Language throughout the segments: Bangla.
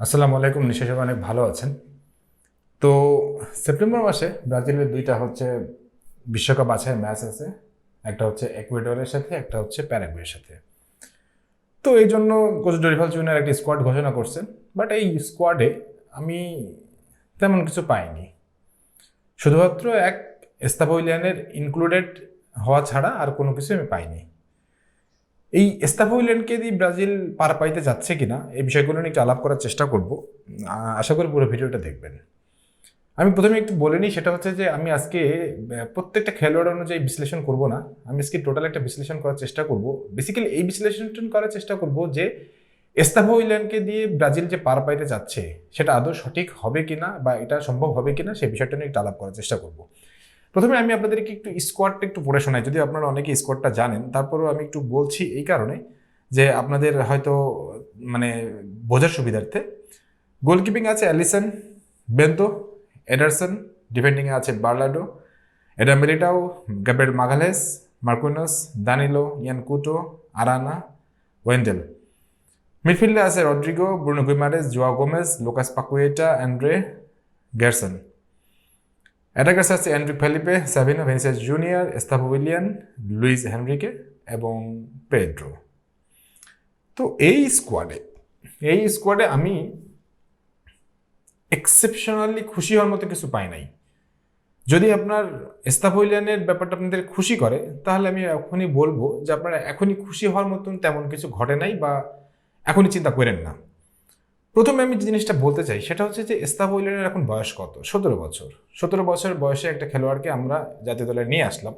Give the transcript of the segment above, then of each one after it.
আসসালামু আলাইকুম নিশ্চয় সবাই অনেক ভালো আছেন। তো সেপ্টেম্বর মাসে ব্রাজিলের দুইটা হচ্ছে বিশ্বকাপ বাছাই ম্যাচ আছে। একটা হচ্ছে একুয়েডরের সাথে, একটা হচ্ছে প্যারাগুয়ের সাথে। তো এই জন্য কোচ ডরিফাল চুনের একটা স্কোয়াড ঘোষণা করছেন, বাট এই স্কোয়াডে আমি তেমন কিছু পাইনি। শুধুমাত্র এক এস্তাবইলিয়ানের ইনক্লুডেড হওয়া ছাড়া আর কোনো কিছু আমি পাইনি। এই এস্তাফুইল্যান্ডকে দিয়ে ব্রাজিল পার পাইতে যাচ্ছে কিনা, এই বিষয়গুলো নিয়ে একটু আলাপ করার চেষ্টা করব। আশা করি পুরো ভিডিওটা দেখবেন। আমি প্রথমে একটু বলে নিই, সেটা হচ্ছে যে আমি আজকে প্রত্যেকটা খেলোয়াড় অনুযায়ী বিশ্লেষণ করব না। আমি আজকে টোটাল একটা বিশ্লেষণ করার চেষ্টা করব। বেসিক্যালি এই বিশ্লেষণ করার চেষ্টা করব যে এস্তাফুইল্যান্ডকে দিয়ে ব্রাজিল যে পার পাইতে যাচ্ছে, সেটা আদৌ সঠিক হবে কিনা বা এটা সম্ভব হবে কিনা, সেই বিষয়টা নিয়ে একটু আলাপ করার চেষ্টা করব। প্রথমে আমি আপনাদেরকে একটু স্কোয়াডটা একটু পড়ে শোনাই। যদি আপনারা অনেকে স্কোয়াডটা জানেন, তারপরেও আমি একটু বলছি এই কারণে যে আপনাদের হয়তো মানে বোঝার সুবিধার্থে। গোলকিপিং আছে অ্যালিসন, বেন্তো, এডারসন ডিফেন্ডিংয়ে আছে বার্লাডো এডা Militao Gabriel Magalhaes, Marquinhos, Danilo Yan Couto Arana, Wendell. মিডফিল্ডে আছে Rodrygo, Bruno Guimaraes Joao Gomes, Lucas Paqueta, Andre Gerson attackers আছে Endrick Felipe Savinho Vinicius Junior Estevao Willian Luiz Henrique এবং পেড্রো তো এই স্কোয়াডে এই স্কোয়াডে আমি এক্সেপশনালি খুশি হওয়ার মতো কিছু পাই নাই। যদি আপনার এস্তাফুইলিয়ানের ব্যাপারটা আপনাদের খুশি করে, তাহলে আমি এখনই বলব যে আপনারা এখনই খুশি হওয়ার মতন তেমন কিছু ঘটে নাই বা এখনই চিন্তা করেন না। প্রথমে আমি যে জিনিসটা বলতে চাই, সেটা হচ্ছে যে এস্তাফুইলিয়ানের এখন বয়স কত? সতেরো বছর। সতেরো বছর বয়সে একটা খেলোয়াড়কে আমরা জাতীয় দলে নিয়ে আসলাম।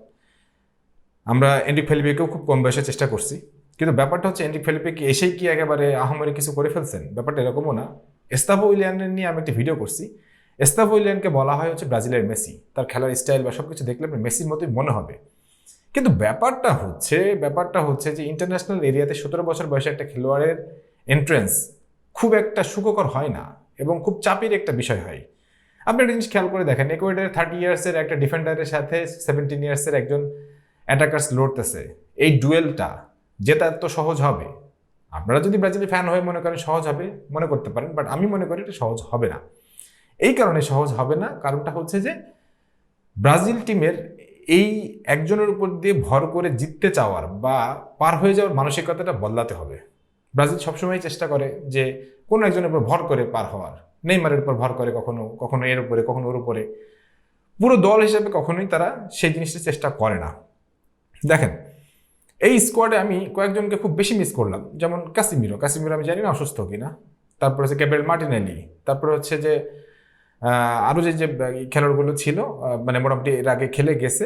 আমরা এন্ড্রিক ফেলিপেকেও খুব কম বয়সে চেষ্টা করছি। কিন্তু ব্যাপারটা হচ্ছে এন্ড্রিক ফেলিপে কি এসেই কি একেবারে আহামরি কিছু করে ফেলছেন? ব্যাপারটা এরকমও না। এস্তাফো উইলিয়ানের নিয়ে আমি একটা ভিডিও করছি। এস্তাফো উইলিয়ানকে বলা হয় হচ্ছে ব্রাজিলের মেসি। তার খেলার স্টাইল বা সব কিছু দেখলে মেসির মতোই মনে হবে। কিন্তু ব্যাপারটা হচ্ছে ব্যাপারটা হচ্ছে যে ইন্টারন্যাশনাল এরিয়াতে সতেরো বছর বয়সে একটা খেলোয়াড়ের এন্ট্রেন্স খুব একটা সুখকর হয় না এবং খুব চাপের একটা বিষয় হয়। আপনি একটা জিনিস খেয়াল করে দেখেন একুয়েডার থার্টি ইয়ার্সের একটা ডিফেন্ডারের সাথে সেভেন্টিন ইয়ার্সের একজন অ্যাটাকার্স লড়তেছে। এই ডুয়েলটা জেতা এত সহজ হবে। আপনারা যদি ব্রাজিলের ফ্যান হয়ে মনে করেন সহজ হবে, মনে করতে পারেন বাট আমি মনে করি এটা সহজ হবে না। এই কারণে সহজ হবে না, কারণটা হচ্ছে যে ব্রাজিল টিমের এই একজনের উপর দিয়ে ভর করে জিততে চাওয়ার বা পার হয়ে যাওয়ার মানসিকতাটা বদলাতে হবে। ব্রাজিল সবসময় চেষ্টা করে যে কোনো একজনের উপর ভর করে পার হওয়ার। নেইমারের উপর ভর করে কখনো কখনো এর উপরে, কখনো ওর উপরে। পুরো দল হিসেবে কখনোই তারা সেই জিনিসটা চেষ্টা করে না। দেখেন, এই স্কোয়াডে আমি কয়েকজনকে খুব বেশি মিস করলাম। যেমন কাসিমিরো কাসিমিরো আমি জানি না অসুস্থ কিনা। তারপর হচ্ছে ক্যাবেল মার্টিনেলি তারপর হচ্ছে যে আরও যে যে খেলোয়াড়গুলো ছিল মানে মোটামুটি এর আগে খেলে গেছে।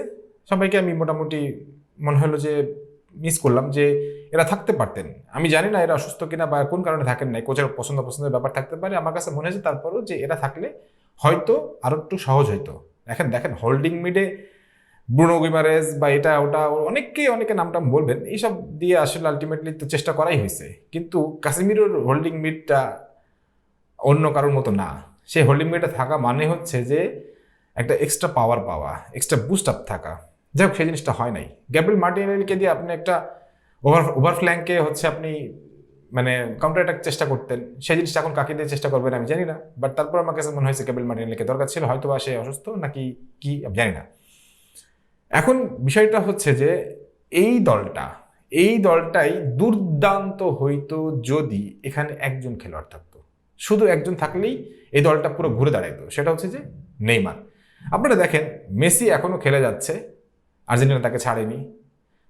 সবাইকে আমি মোটামুটি মনে হলো যে মিস করলাম যে এরা থাকতে পারতেন। আমি জানি না এরা অসুস্থ কিনা বা কোন কারণে থাকেন নাই কোচের পছন্দ পছন্দের ব্যাপার থাকতে পারে। আমার কাছে মনে হয়েছে তারপরও যে এরা থাকলে হয়তো আরও একটু সহজ হইতো। দেখেন দেখেন হোল্ডিং মিডে ব্রুনো বা এটা, ওটা অনেককে অনেকে নামটাম বলবেন, এইসব দিয়ে আসলে আলটিমেটলি তো চেষ্টা করাই হয়েছে। কিন্তু কাশ্মীরের হোল্ডিং মিডটা অন্য কারোর মতো না। সেই হোল্ডিং মিডে থাকা মানে হচ্ছে যে একটা এক্সট্রা পাওয়ার পাওয়া এক্সট্রা বুস্ট আপ থাকা। যাই হোক সেই জিনিসটা হয় নাই। গ্যাব্রিল মার্টিনেলকে দিয়ে আপনি একটা ওভার ওভার ফ্ল্যাঙ্কে হচ্ছে আপনি মানে কাউন্টার অ্যাটাক চেষ্টা করতেন। সেই জিনিসটা এখন কাকে দিয়ে চেষ্টা করবেন আমি জানি না বাট তারপর আমার কাছে মনে হয়েছে গ্যাব্রিল মার্টিনেলকে দরকার ছিল হয়তো বা সে অসুস্থ নাকি কি জানি না। এখন বিষয়টা হচ্ছে যে এই দলটা, এই দলটাই দুর্দান্ত হইতো যদি এখানে একজন খেলোয়াড় থাকতো। শুধু একজন থাকলেই এই দলটা পুরো ঘুরে দাঁড়াইতো, সেটা হচ্ছে যে নেইমার। আপনারা দেখেন, মেসি এখনও খেলে যাচ্ছে আর্জেন্টিনা তাকে ছাড়েনি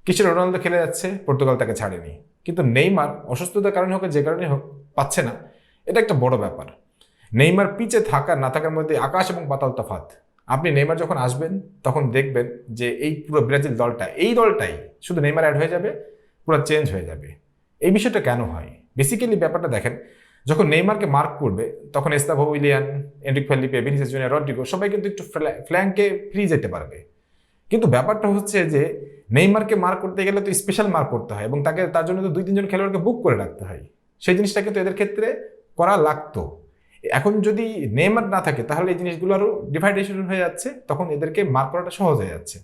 কিছু রোনালদো খেলে যাচ্ছে, পর্তুগাল তাকে ছাড়েনি। কিন্তু নেইমার অসুস্থতার কারণে হোক যে কারণে হোক, পাচ্ছে না। এটা একটা বড় ব্যাপার। নেইমার পিচে থাকা, না থাকার মধ্যে আকাশ এবং পাতাল তফাত আপনি নেইমার যখন আসবেন, তখন দেখবেন যে এই পুরো ব্রাজিল দলটা, এই দলটাই শুধু নেইমার অ্যাড হয়ে যাবে, পুরো চেঞ্জ হয়ে যাবে। এই বিষয়টা কেন হয়? বেসিক্যালি ব্যাপারটা দেখেন, যখন নেইমারকে মার্ক করবে, তখন Estevao Willian, Endrick Felipe, Vinicius Junior, Rodrygo সবাই কিন্তু একটু ফ্ল্যাঙ্কে ফ্রি যেতে পারবে। কিন্তু ব্যাপারটা হচ্ছে যে নেইমারকে মার্ক করতে গেলে তো স্পেশাল মার্ক করতে হয় এবং তাকে, তার জন্য তো দুই, তিনজন খেলোয়াড়কে বুক করে রাখতে হয়। সেই জিনিসটা কিন্তু এদের ক্ষেত্রে করা লাগতো। এখন যদি নেইমার না থাকে, তাহলে এই জিনিসগুলো আরও ডিভাইডেশন হয়ে যাচ্ছে, তখন এদেরকে মার্ক করাটা সহজ হয়ে যাচ্ছে।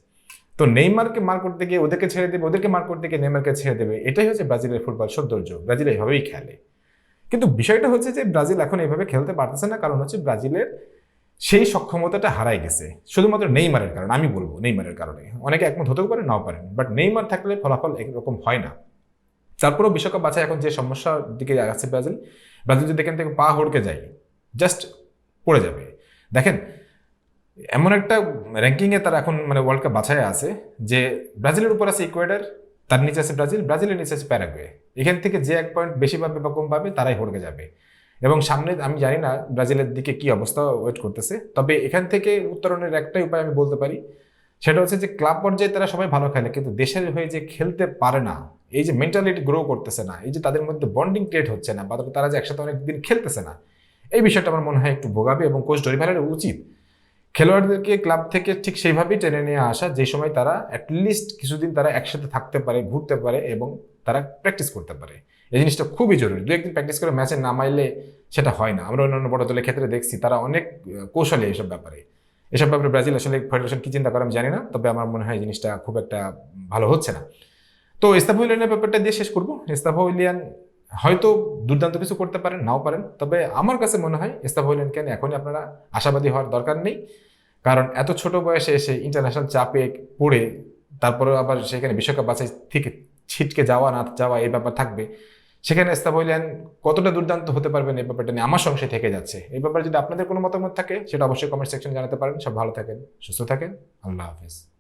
তো নেইমারকে মার করতে গিয়ে ওদেরকে ছেড়ে দেবে, ওদেরকে মার করতে গিয়ে নেইমারকে ছেড়ে দেবে, এটাই হচ্ছে ব্রাজিলের ফুটবল সৌন্দর্য। ব্রাজিল এইভাবেই খেলে। কিন্তু বিষয়টা হচ্ছে যে ব্রাজিল এখন এইভাবে খেলতে পারতেছে না, কারণ হচ্ছে ব্রাজিলের সেই সক্ষমতাটা হারাই গেছে। শুধুমাত্র নেইমারের কারণে, আমি বলব নেইমারের কারণে। অনেকে একমত হতেও পারে, নাও পারেন। বাট নেইমার থাকলে ফলাফল একরকম হয় না। তারপরেও বিশ্বকাপ বাছাই এখন যে সমস্যার দিকে আছে ব্রাজিল ব্রাজিল যদি এখান থেকে পা হড়কে যায় জাস্ট পড়ে যাবে। দেখেন, এমন একটা র্যাঙ্কিংয়ে তারা এখন মানে ওয়ার্ল্ড কাপ বাছাই আছে যে ব্রাজিলের উপর আছে ইকুয়েডার, তার নিচে আছে ব্রাজিল, ব্রাজিলের নিচে আছে প্যারাগুয়ে। এখান থেকে যে এক পয়েন্ট বেশি পাবে বা কম পাবে, তারাই হড়কে যাবে। এবং সামনে আমি জানি না ব্রাজিলের দিকে কি অবস্থা ওয়েট করতেছে। তবে এখান থেকে উত্তরণের একটাই উপায় আমি বলতে পারি, সেটা হচ্ছে যে ক্লাব পর্যায়ে তারা সবাই ভালো খেলে, কিন্তু দেশের হয়ে যে খেলতে পারে না, এই যে মেন্টালিটি গ্রো করতেছে না, এই যে তাদের মধ্যে বন্ডিং ক্রিয়েট হচ্ছে না, বা তারা যে একসাথে অনেকদিন খেলতেছে না, এই বিষয়টা আমার মনে হয় একটু ভোগাবে এবং কোচ ডরিভারের উচিত। খেলোয়াড়দেরকে ক্লাব থেকে ঠিক সেইভাবেই টেনে নিয়ে আসা যে সময় তারা অ্যাটলিস্ট কিছুদিন তারা একসাথে থাকতে পারে, ঘুরতে পারে এবং তারা প্র্যাকটিস করতে পারে। এই জিনিসটা খুবই জরুরি। দু একদিন প্র্যাকটিস করে ম্যাচে নামাইলে সেটা হয় না। আমরা অন্যান্য বড় দলের ক্ষেত্রে দেখছি, তারা অনেক কৌশলী এইসব ব্যাপারে। এসব ব্যাপারে ব্রাজিল আসলে ফেডারেশন কি চিন্তা করে আমি জানি না, তবে আমার মনে হয় জিনিসটা খুব একটা ভালো হচ্ছে না। তো ইস্তাফা উইলিয়ানের ব্যাপারটা দিয়ে শেষ করব। ইস্তাফা উইলিয়ান হয়তো দুর্দান্ত কিছু করতে পারেন, নাও পারেন, তবে আমার কাছে মনে হয় ইস্তাফা উইলিয়ানকে নিয়ে এখনই আপনারা আশাবাদী হওয়ার দরকার নেই। কারণ এত ছোট বয়সে এসে ইন্টারন্যাশনাল চাপে পড়ে তারপরে আবার সেখানে বিশ্বকাপ বাছাই থেকে ছিটকে যাওয়া না যাওয়া এই ব্যাপার থাকবে সেখানে ইস্তাফা উইলিয়ান কতটা দুর্দান্ত হতে পারবেন এই ব্যাপারটা নিয়ে? আমার সংশয় থেকে যাচ্ছে। এই ব্যাপারে যদি আপনাদের কোনো মতামত থাকে, সেটা অবশ্যই কমেন্ট সেকশন জানাতে পারেন। সব ভালো থাকেন, সুস্থ থাকেন। আল্লাহ হাফিজ।